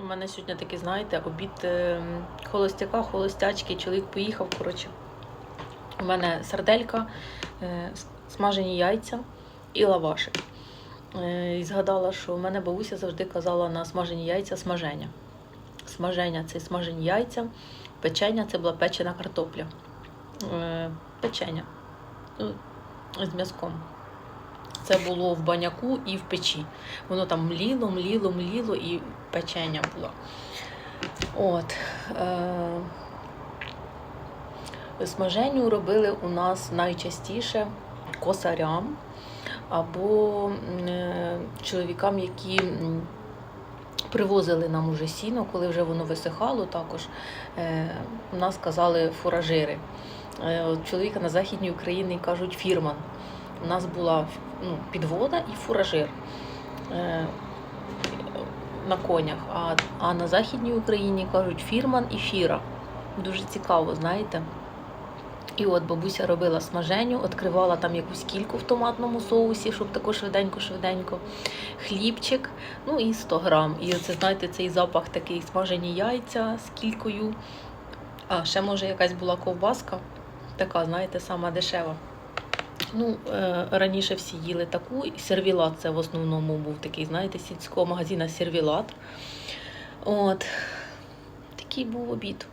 У мене сьогодні такий, знаєте, обід е, холостяка, холостячки. Чоловік поїхав. Коротше, у мене сарделька, е, смажені яйця і лавашик. Е, І згадала, що у мене бабуся завжди казала на смажені яйця смаження. Смаження це смажені яйця, печення це була печена картопля. Печення ну, з м'язком. Це було в баняку і в печі. Воно там мліло, мліло, мліло і печення було. От. Е, смаженню робили у нас найчастіше косарям або е, чоловікам, які привозили нам уже сіно, коли вже воно висихало, також е, нас казали фуражири. Е, чоловіка на Західній Україні кажуть фірман. У нас була ну, підвода і фуражир е, на конях. А, а на Західній Україні кажуть фірман і фіра. Дуже цікаво, знаєте. І от бабуся робила смаженю, відкривала там якусь кільку в томатному соусі, щоб тако швиденько-швиденько. Хлібчик, ну і 100 грам. І оце, знаєте, цей запах такий смажені яйця з кількою. А, ще може якась була ковбаска, така, знаєте, сама дешева. Ну, е, раніше всі їли таку, сервілат це в основному був такий, знаєте, сільського магазина сервілат. От. Такий був обід.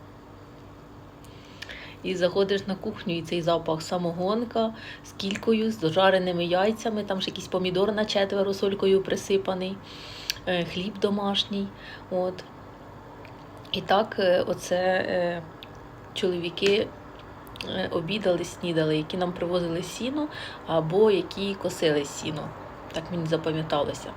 І заходиш на кухню, і цей запах самогонка з кількою, з дожареними яйцями, там ж якийсь помідор на четверо солькою присипаний, е, хліб домашній. От. І так, е, оце чоловіки обідали, снідали, які нам привозили сіно або які косили сіно. Так мені запам'яталося.